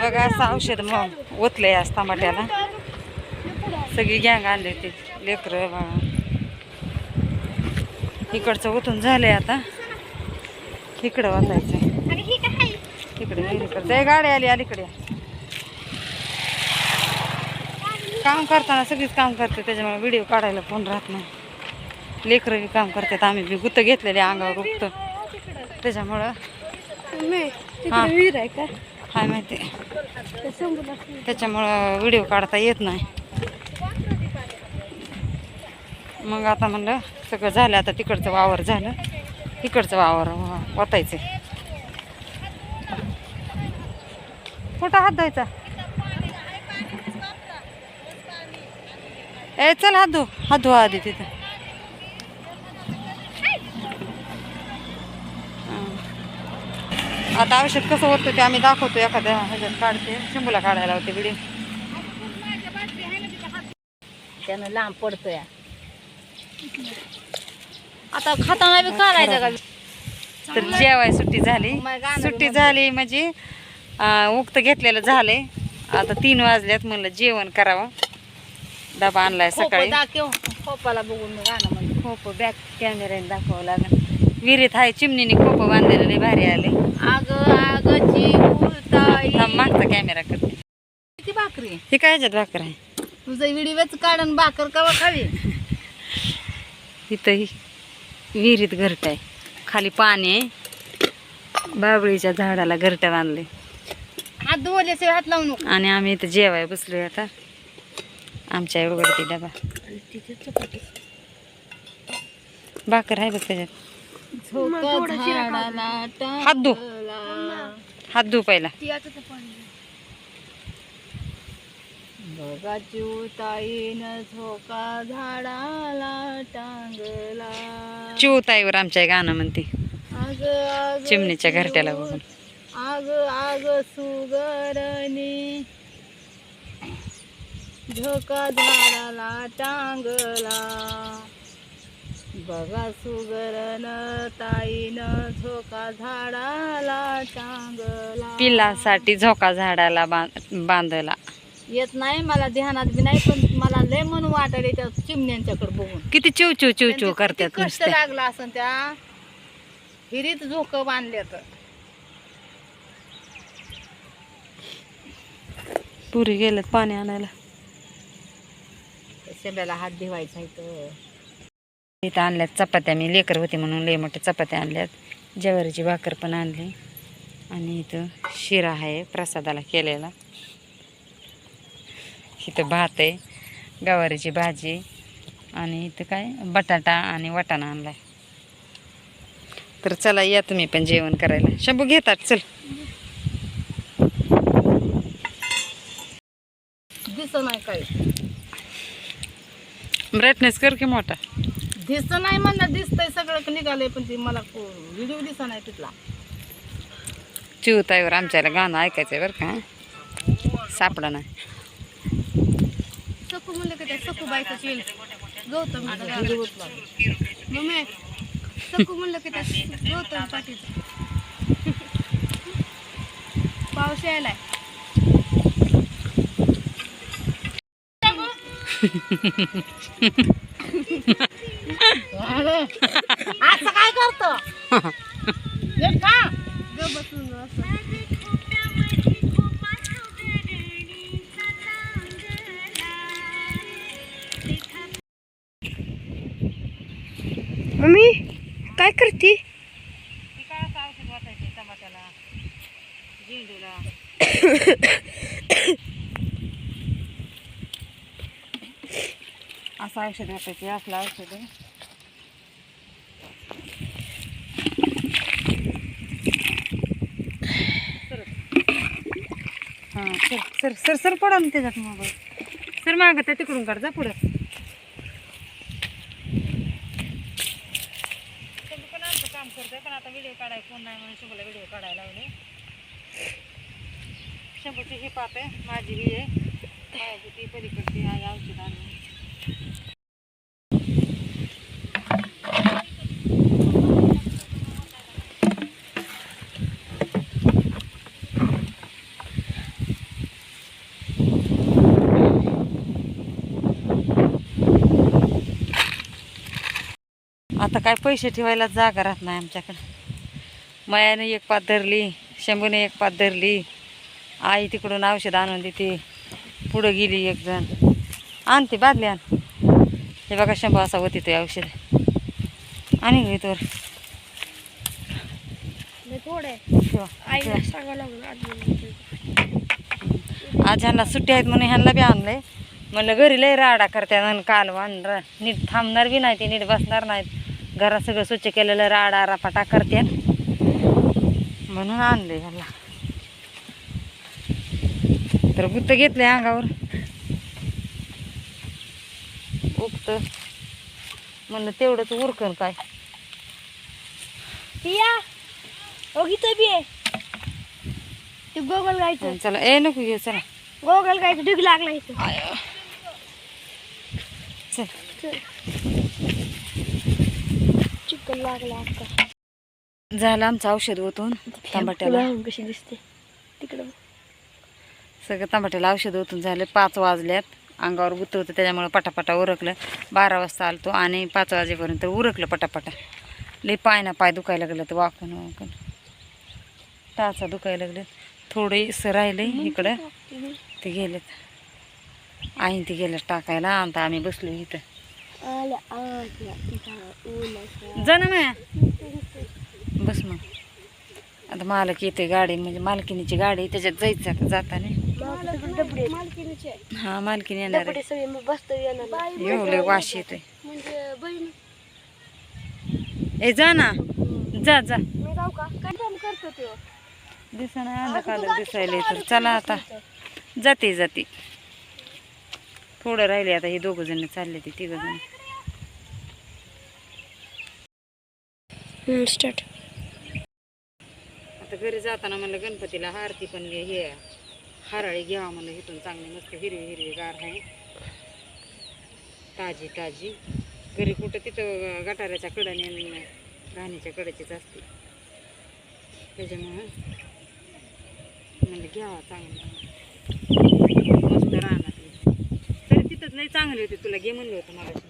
बघा असं औषध मग ओतलंय आज टमाट्याला. सगळी गँग आणली होती लेकरं इकडचं ओतून झालंय आता. इकडं वाचायचं इकडे इकडे. गाडी आली अलीकडे. काम करताना सगळीच काम करते त्याच्यामुळे व्हिडिओ काढायला फोन राहत नाही. लेकरं बी काम करतात आम्ही बी गुत्त घेतलेले अंगावर गुप्त त्याच्यामुळं हा. काय माहिती. त्याच्यामुळं व्हिडिओ काढता येत नाही. मग आता म्हणलं सगळं झालं आता तिकडचं वावर झालं. इकडचं वावर वाचायचं कुठं हात धुवायचा? ए चल हात धु. हात धुवा आधी तिथं. आता औषध कसं होतं ते आम्ही दाखवतो एखाद्या ह्याच्यात काढते शंभूला काढायला होते व्हिडिओ त्यानं लांब पडतोय. आता खाताना बी काढायचं का? तर जेवाय सुट्टी झाली. सुट्टी झाली म्हणजे उक्त घेतलेलं झालंय. आता तीन वाजल्यात म्हणलं जेवण करावं. डबा आणलाय सकाळी. खोपाला बघून मग गाणं म्हणतो. खोप बॅक कॅमेऱ्याने दाखवावं लागेल. विहिरीत आहे चिमणीने खोप बांधलेलं भारी आले. आग आगची थांब मागचा कॅमेरा करते किती भाकरी? हे काय ह्याच्यात भाकर आहे? तुझं व्हिडिओच काढून भाकर कवा खावी? इथं ही विहिरीत घरट आहे. खाली पाणी आहे. बाबळीच्या झाडाला घरट बांधले. हात धुवल्याशिवाय हात लावू नको. आणि आम्ही इथं जेवाय बसलोय आता. आमच्या उघडते डबा. भाकर आहे बघ त्याच्यात. हात धु. हात धु पहिला. झोका झाडाला टांगला. चिवताईवर आमच्या गाणं म्हणते. चिमणीच्या घरट्याला बघून. आग आग सुगरणी. झोका झाडाला टांगला. बघा सुगरण ताईनं झोका झाडाला टांगला पिल्लासाठी झोका झाडाला बांध बांधला. येत नाही मला ध्यानात बी नाही पण मला लय म्हणून वाटायला त्या चिमण्यांच्याकडे बघून. किती चिव चिव चिव चिव करतात कष्ट लागला असं त्या. हिरीत झोक बांधले तर पुरी गेलेत पाणी आणायला. शेंब्याला हात धुवायचा इथं. इथं आणल्यात चपात्या. मी लेकर होते म्हणून लय मोठ्या चपात्या आणल्यात. ज्वारीची भाकर पण आणली. आणि इथं शिरा आहे प्रसादाला केलेला. इथं भात आहे गवारीची भाजी आणि इथं काय? बटाटा आणि वाटाणा आणलाय. तर चला या तुम्ही पण जेवण करायला. शंभू घेतात. चल. दिसत नाही काय ब्राईटनेस कर की मोठा. दिसत नाही म्हणलं दिसतंय सगळं निघालंय पण ते मला व्हिडिओ दिसत नाही तिथला. चिवताईवर आमच्याला गाणं ऐकायचं आहे बरं का. सापडा नाही. सकू म्हणलं का त्या सकू बायचं चेल गौतम मम्मी सकू म्हणलं की त्या गौतम पाटील. पाऊस यायलाय. असं काय करतो? हे का ग बसून असं. मम्मी काय करते? असं औषध वाटायचे असं असलं औषध. आहे हां सर सर सर सर पडा ना त्याच्यात मोबाईल. सर मागं त्या तिकडून काढ जा पुढं. शंभू पण आमचं काम करतोय पण आता व्हिडिओ काढाय कोण नाही म्हणून शंभूला व्हिडिओ काढायला लावले. शंभूची ही पात आहे माझी ही आहे. माझी ती पलीकडची आहे औषध आणून. आता काय पैसे ठेवायला जागा राहत नाही आमच्याकडं. मयाने एक पात धरली शंभूने एक पात धरली. आई तिकडून औषध आणून देते. पुढं गेली एक जण. आणते बादली आण. हे बघा शंभू असा होती ते औषध. आणि घे तर. आज ह्यांना सुट्टी आहेत म्हणून ह्यांना बी आणलंय. म्हणलं घरी लय राडा करतात आणि कालवान र नीट थांबणार बी नाही ते नीट बसणार नाहीत. घरात सगळं स्वच्छ केलेलं राडा रापाटा करतात म्हणून आणलंय ह्याला. तर गुत्त घेतलंय अंगावर. उगत. म्हणलं तेवढंच उरकन काय. ते गोगल गायचं. चला. ए नको घेऊ चला. गोगल गायचं ढिग लागला इथं. चल. लागला आता झालं आमचं औषध ओतून तांबाट्याला. कशी दिसते. तिकडं सगळं टमाट्याला औषध ओतून झालं. पाच वाजल्यात. अंगावर गुत्त होतं त्याच्यामुळं पटापटा उरकलं. बारा वाजता आलतो आणि पाच वाजेपर्यंत उरकलं पटापटा. लई पाय ना पाय दुखायला लागलं तर वाकून वाकून. टाचा दुखायला लागले थोडे इसं राहिले इकडं. ते गेलेत. आईन ते गेलं टाकायला. आता आम्ही बसलो इथं. जा ना माया. बस मग. आता मालक येते गाडी म्हणजे मालकिनीची गाडी त्याच्यात जायचं जाताना. हा मालकीन येणार एवढे वाश येतोय. म्हणजे ए जा ना. जा जा. मी जाऊ का? काय काम करतो तो? दिसा अंधकाला दिसायले तर चला आता. जाते जाते. थोडं राहिले आता हे दोघं जण चालले ते तिघ जण. स्टार्ट आता घरी जाताना म्हणलं गणपतीला हारती पण हे हराळी घ्यावा म्हणलं इथून चांगली मस्त हिरवी हिरवी गार आहे. ताजी ताजी. घरी कुठं तिथं गटाराच्या कडाने आणि घाणीच्या कडेचीच असते. त्याच्यामुळं म्हणलं घ्यावा चांगलं मस्त राहणार तरी तिथंच लई चांगली होती. तुला घे म्हणलं होतं मला